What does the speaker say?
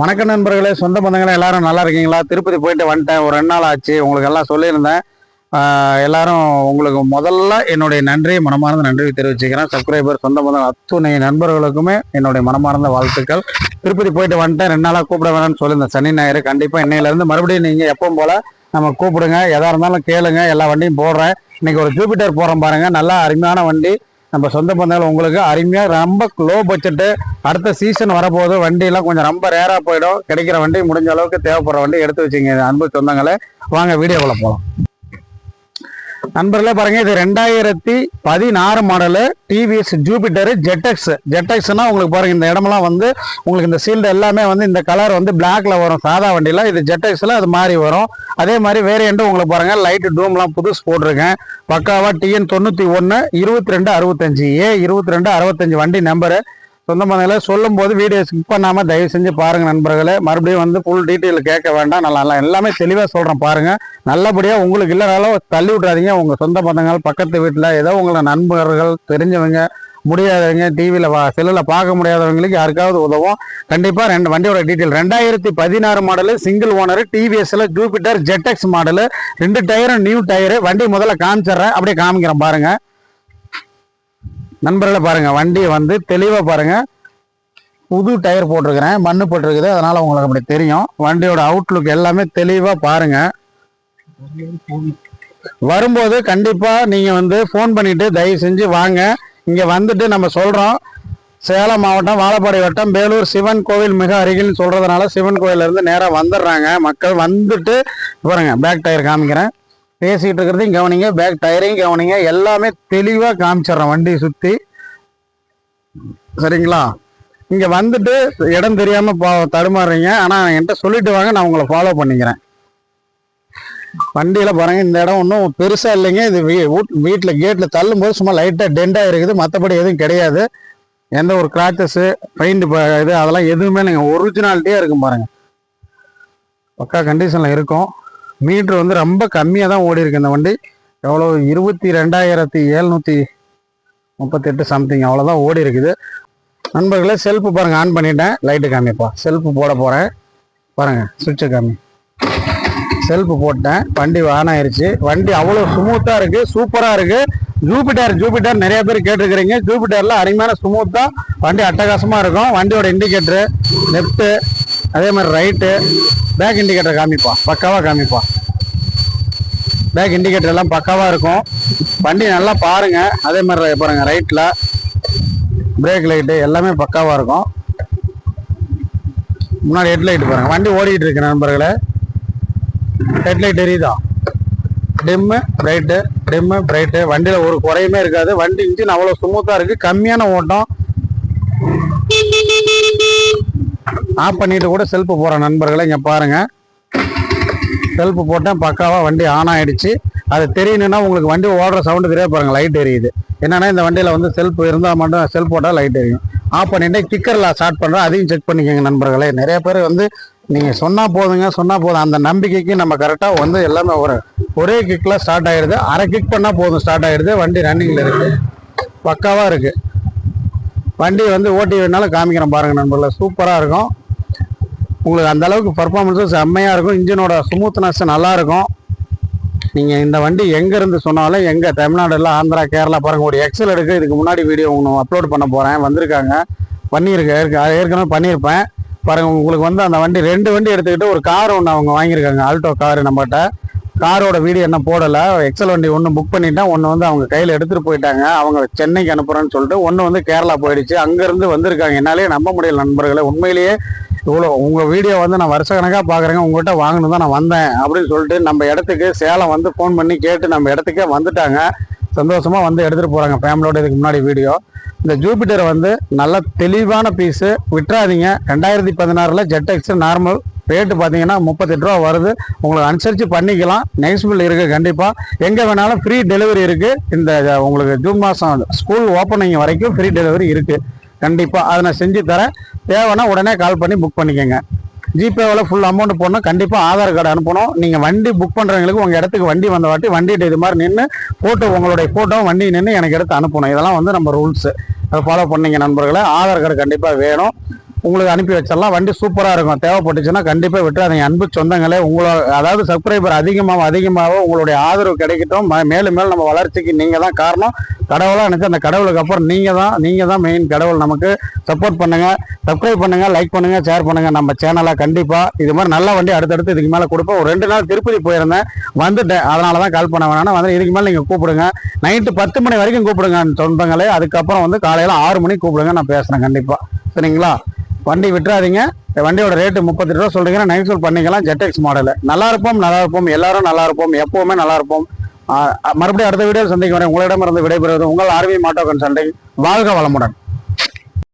வணக்கம் நண்பர்களே சொந்த பந்தங்களே எல்லாரும் நல்லா இருக்கீங்களா? திருப்பதி போயிட்டு வந்துட்டேன். ஒரு ரெண்டு நாள் ஆச்சு. உங்களுக்கு எல்லாம் சொல்லியிருந்தேன். எல்லாரும் உங்களுக்கு முதல்ல என்னுடைய நன்றியை மனமார்ந்த நன்றி தெரிவிச்சுக்கிறேன். சப்ஸ்கிரைபர் சொந்த பந்தம் அத்துணை நண்பர்களுக்குமே என்னுடைய மனமார்ந்த வாழ்த்துக்கள். திருப்பதி போயிட்டு வந்துட்டேன். ரெண்டு நாளாக கூப்பிட வேணாம்னு சொல்லியிருந்தேன். சனி ஞாயிறு கண்டிப்பாக இன்னையிலேருந்து மறுபடியும் நீங்கள் எப்பவும் போல நம்ம கூப்பிடுங்க. எதாக இருந்தாலும் கேளுங்க. எல்லா வண்டியும் போடுறேன். இன்னைக்கு ஒரு ஜூபிட்டர் போகிறோம் பாருங்கள் நல்லா அருமையான வண்டி. நம்ம சொந்த பந்தங்கள் உங்களுக்கு அருமையாக ரொம்ப லோ பட்ஜெட்டு அடுத்த சீசன் வரப்போது வண்டியெல்லாம் கொஞ்சம் ரொம்ப ரேராக போயிடும். கிடைக்கிற வண்டி முடிஞ்ச அளவுக்கு தேவைப்படுற வண்டி எடுத்து வச்சுங்க அன்பு சொந்தங்களே. வாங்க வீடியோக்குள்ளே போகலாம் நண்பர்களே பாருங்க இது ரெண்டாயிரத்தி பதினாறு மாடலு டிவிஎஸ் ஜூபிட்டர் ஜெட்டெக்ஸ் ஜெட்டெக்ஸ்னா உங்களுக்கு பாருங்க இந்த இடமெல்லாம் வந்து உங்களுக்கு இந்த சீல்டு எல்லாமே வந்து இந்த கலர் வந்து பிளாக்ல வரும். சாதா வண்டியில இது ஜெட்டெக்ஸ்ல அது மாதிரி வரும். அதே மாதிரி வேரியண்ட் உங்களுக்கு பாருங்க லைட் டூம்லாம் புதுசு போட்டிருக்கேன். பக்காவா டிஎன் தொண்ணூத்தி ஒன்னு இருபத்தி ரெண்டு அறுபத்தஞ்சு. ஏ இருபத்தி ரெண்டு அறுபத்தஞ்சு வண்டி நம்பரு சொந்த பந்தங்களை சொல்லும் போது வீடியோ ஸ்கிப் பண்ணாமல் தயவு செஞ்சு பாருங்கள் நண்பர்களே. மறுபடியும் வந்து ஃபுல் டீட்டெயில் கேட்க வேண்டாம். நல்லா நல்லா எல்லாமே தெளிவாக சொல்கிறேன் பாருங்கள் நல்லபடியாக உங்களுக்கு இல்லைனாலும் தள்ளி விட்றாதீங்க உங்கள் சொந்த பந்தங்கள் பக்கத்து வீட்டில் ஏதோ உங்களை நண்பர்கள் தெரிஞ்சவங்க முடியாதவங்க டிவியில் வா செல்லில் பார்க்க முடியாதவங்களுக்கு யாருக்காவது உதவும். கண்டிப்பாக ரெண்டு வண்டியோட டீட்டெயில் ரெண்டாயிரத்தி பதினாறு மாடலு சிங்கிள் ஓனர் டிவிஎஸ்ல ஜூபிட்டர் ஜெட்டெக்ஸ் மாடலு ரெண்டு டயரும் நியூ டயரு வண்டி முதல்ல காமிச்சிட்றேன். அப்படியே காமிக்கிறேன் பாருங்கள் நண்பர்களை பாருங்கள் வண்டி வந்து தெளிவாக பாருங்கள் புது டயர் போட்டிருக்கிறேன் மண்ணு போட்டிருக்குது அதனால் உங்களுக்கு அப்படி தெரியும். வண்டியோட அவுட்லுக் எல்லாமே தெளிவாக பாருங்கள் வரும்போது கண்டிப்பாக நீங்கள் வந்து ஃபோன் பண்ணிவிட்டு தயவு செஞ்சு வாங்க. இங்கே வந்துட்டு நம்ம சொல்கிறோம் சேலம் மாவட்டம் வாழப்பாடி வட்டம் வேலூர் சிவன் கோவில் மிக அருகில்னு சொல்கிறதுனால சிவன் கோயில்ல இருந்து வந்துடுறாங்க. மக்கள் வந்துட்டு பாருங்கள் பேக் டயர் காமிக்கிறேன். பேசிகிட்டு இருக்கிறதையும் கவனிங்க பேக் டயரையும் கவனிங்க. எல்லாமே தெளிவாக காமிச்சிடுறேன் வண்டியை சுற்றி சரிங்களா? இங்கே வந்துட்டு இடம் தெரியாமல் போ தடுமாறுறீங்க. ஆனால் என்கிட்ட சொல்லிட்டு வாங்க நான் உங்களை ஃபாலோ பண்ணிக்கிறேன். வண்டியில் போகிறேங்க இந்த இடம் ஒன்றும் பெருசாக இல்லைங்க. இது வீ- வீட்- கேட்டில் கேட்ல தள்ளும்போது சும்மா லைட்டாக டெண்டா இருக்குது. மற்றபடி எதுவும் கிடையாது. எந்த ஒரு கிராச்சஸ் பெயிண்ட் இது அதெல்லாம் எதுவுமே நீங்கள் ஒரிஜினாலிட்டியாக இருக்கும் பாருங்கள் பக்கா கண்டிஷனில் இருக்கும். மீட்ரு வந்து ரொம்ப கம்மியாக தான் ஓடி இருக்கு இந்த வண்டி. எவ்வளோ? இருபத்தி ரெண்டாயிரத்தி எழுநூற்றி முப்பத்தெட்டு சம்திங் அவ்வளோதான் ஓடி இருக்குது நண்பர்களே செல்ஃபு பாருங்கள் ஆன் பண்ணிட்டேன். லைட்டு காமிப்பா செல்ஃபு போட போகிறேன் பாருங்கள் சுவிட்சை காமி. செல்ஃபு போட்டேன். வண்டி ஆன் ஆயிடுச்சு வண்டி அவ்வளோ ஸ்மூத்தாக இருக்குது சூப்பராக இருக்குது ஜூபிட்டர் ஜூபிட்டர் நிறைய பேர் கேட்டிருக்கிறீங்க. ஜூபிட்டரில் அருமையான ஸ்மூத்தாக வண்டி அட்டகாசமாக இருக்கும். வண்டியோட இண்டிகேட்டரு லெஃப்ட்டு அதே மாதிரி ரைட்டு பேக் இண்டிகேட்டர் காமிப்பா பக்காவாக காமிப்பா. பேக் இண்டிகேட்டர் எல்லாம் பக்காவாக இருக்கும். வண்டி நல்லா பாருங்கள் அதே மாதிரி பாருங்கள் ரைட்டில் பிரேக் லைட்டு எல்லாமே பக்காவாக இருக்கும். முன்னாடி ஹெட்லைட் பாருங்கள் வண்டி ஓடிக்கிட்டு இருக்கு நண்பர்களே. ஹெட்லைட் எரியுதா டிம்மு பிரைட்டு டிம்மு பிரைட்டு வண்டியில் ஒரு குறையுமே இருக்காது. வண்டி இன்ஜின் அவ்வளோ ஸ்மூத்தாக இருக்குது கம்மியான ஓட்டம். ஆஃப் பண்ணிட்டு கூட செல்ஃபு போகிற நண்பர்களை இங்கே பாருங்கள் செல்ஃபு போட்டேன் பக்காவாக வண்டி ஆன் ஆகிடுச்சு அது தெரியணுன்னா உங்களுக்கு வண்டி ஓடுற சவுண்டு தெரியாது பாருங்கள் லைட் எரியுது. என்னென்னா இந்த வண்டியில் வந்து செல்ஃப் இருந்தால் மட்டும் செல்ஃப் போட்டால் லைட் எரியும். ஆஃப் பண்ணிட்டு கிக்கரில் ஸ்டார்ட் பண்ணுறோம் அதையும் செக் பண்ணிக்கோங்க நண்பர்களே. நிறைய பேர் வந்து நீங்கள் சொன்னால் போதுங்க சொன்னால் போதும். அந்த நம்பிக்கைக்கு நம்ம கரெக்டாக வந்து எல்லாமே ஒரு ஒரே கிக்கில் ஸ்டார்ட் ஆயிடுது அரை கிக் பண்ணால் போதும் ஸ்டார்ட் ஆகிடுது வண்டி ரன்னிங்கில் இருக்குது பக்காவாக இருக்குது வண்டி வந்து ஓட்டி வேணாலும் காமிக்கிறேன் பாருங்கள் நண்பர்களே. சூப்பராக இருக்கும். உங்களுக்கு அந்த அளவுக்கு பர்ஃபார்மன்ஸும் செம்மையாக இருக்கும். இன்ஜினோட ஸ்மூத்னஸ் நல்லாயிருக்கும் நீங்கள் இந்த வண்டி எங்கேருந்து சொன்னாலும் எங்கே தமிழ்நாடுல ஆந்திரா கேரளா பாருங்க. ஒரு எக்ஸல் எடுக்க இதுக்கு முன்னாடி வீடியோ ஒன்று அப்லோட் பண்ண போகிறேன் வந்திருக்காங்க. பண்ணியிருக்கேன் ஏற்க- ஏற்கனவே பண்ணியிருப்பேன். பாருங்க உங்களுக்கு வந்து அந்த வண்டி ரெண்டு வண்டி எடுத்துக்கிட்டு ஒரு கார் ஒன்று அவங்க வாங்கியிருக்காங்க. ஆல்டோ கார் நம்மகிட்ட. காரோட வீடியோ என்ன போடலை. எக்ஸல் வண்டி ஒன்று புக் பண்ணிட்டேன். ஒன்று வந்து அவங்க கையில் எடுத்துகிட்டு போயிட்டாங்க. அவங்க சென்னைக்கு அனுப்புகிறேன்னு சொல்லிட்டு ஒன்று வந்து கேரளா போயிடுச்சு. அங்கேருந்து வந்திருக்காங்க. என்னாலே நம்ப முடியல நண்பர்களை. உண்மையிலேயே இவ்வளோ உங்கள் வீடியோ வந்து நான் வருஷ கணக்காக பார்க்குறேங்க உங்கள்கிட்ட வாங்கணும் தான் நான் வந்தேன் அப்படின்னு சொல்லிட்டு நம்ம இடத்துக்கு சேலம் வந்து ஃபோன் பண்ணி கேட்டு நம்ம இடத்துக்கே வந்துட்டாங்க. சந்தோஷமாக வந்து எடுத்துகிட்டு போகிறாங்க ஃபேமிலியோட இதுக்கு முன்னாடி வீடியோ இந்த ஜூபிட்டர் வந்து நல்ல தெளிவான பீஸு விட்டுறாதீங்க. ரெண்டாயிரத்தி பதினாறில் ஜெட் நார்மல் ரேட்டு பார்த்தீங்கன்னா முப்பத்தெட்டு ரூபா வருது. உங்களுக்கு அனுசரித்து பண்ணிக்கலாம். நெக்ஸ்ட் இருக்குது கண்டிப்பாக எங்கே வேணாலும் ஃப்ரீ டெலிவரி இருக்குது இந்த உங்களுக்கு ஜூன் மாதம் ஸ்கூல் ஓப்பனிங் வரைக்கும் ஃப்ரீ டெலிவரி இருக்குது கண்டிப்பாக அதை நான் செஞ்சு தரேன். தேவைன்னா உடனே கால் பண்ணி புக் பண்ணிக்கோங்க. ஜிபேவில் ஃபுல் அமௌண்ட் போடணும். கண்டிப்பாக ஆதார் கார்டு அனுப்பணும். நீங்கள் வண்டி புக் பண்ணுறவங்களுக்கு உங்கள் இடத்துக்கு வண்டி வந்த வாட்டி வண்டிகிட்ட இது மாதிரி நின்று ஃபோட்டோ உங்களுடைய ஃபோட்டோ வண்டி நின்று எனக்கு எடுத்து அனுப்பணும். இதெல்லாம் வந்து நம்ம ரூல்ஸு அதை ஃபாலோ பண்ணீங்க நண்பர்களே. ஆதார் கார்டு கண்டிப்பாக வேணும். உங்களுக்கு அனுப்பி வச்சிடலாம். வண்டி சூப்பராக இருக்கும். தேவைப்பட்டுச்சுன்னா கண்டிப்பாக விட்டுறாதீங்க. அன்பு சொந்தங்களே உங்களோட அதாவது சப்ஸ்கிரைபர் அதிகமாக அதிகமாக உங்களுடைய ஆதரவு கிடைக்கட்டும். மேலும் மேலும் நம்ம வளர்ச்சிக்கு நீங்கள் தான் காரணம். கடவுளாக நினச்சி அந்த கடவுளுக்கு அப்புறம் நீங்கள் தான் நீங்கள் தான் மெயின் கடவுள். நமக்கு சப்போர்ட் பண்ணுங்கள் சப்ஸ்கிரைப் பண்ணுங்கள் லைக் பண்ணுங்கள் ஷேர் பண்ணுங்கள் நம்ம சேனலை கண்டிப்பாக இது மாதிரி நல்ல வண்டி அடுத்தடுத்து இதுக்கு மேலே கொடுப்போம். ஒரு ரெண்டு நாள் திருப்பதி போயிருந்தேன். வந்துட்டேன். அதனால தான் கால் பண்ண வேணாம் வந்து இதுக்கு மேலே நீங்கள் கூப்பிடுங்க. நைட்டு பத்து மணி வரைக்கும் கூப்பிடுங்க சொந்தங்களே. அதுக்கப்புறம் வந்து காலையில் ஆறு மணிக்கு கூப்பிடுங்க. நான் பேசுகிறேன் கண்டிப்பாக சரிங்களா? வண்டி விட்டுறாதீங்க. வண்டியோட ரேட்டு முப்பத்தி ரூபா சொல்றீங்கன்னா நைட் பண்ணிக்கலாம். ஜெட்எக்ஸ் மாடல் நல்லா இருப்போம் நல்லா இருப்போம். எல்லாரும் நல்லா இருப்போம். எப்பவுமே நல்லா இருப்போம். மறுபடியும் அடுத்த வீடியோ சந்திக்க வரேன் உங்களிடமிருந்து விடைபெறுவது உங்கள் ஆர்வி மாட்டோ கன்சல்டிங் வாழ்க வளமுடன்.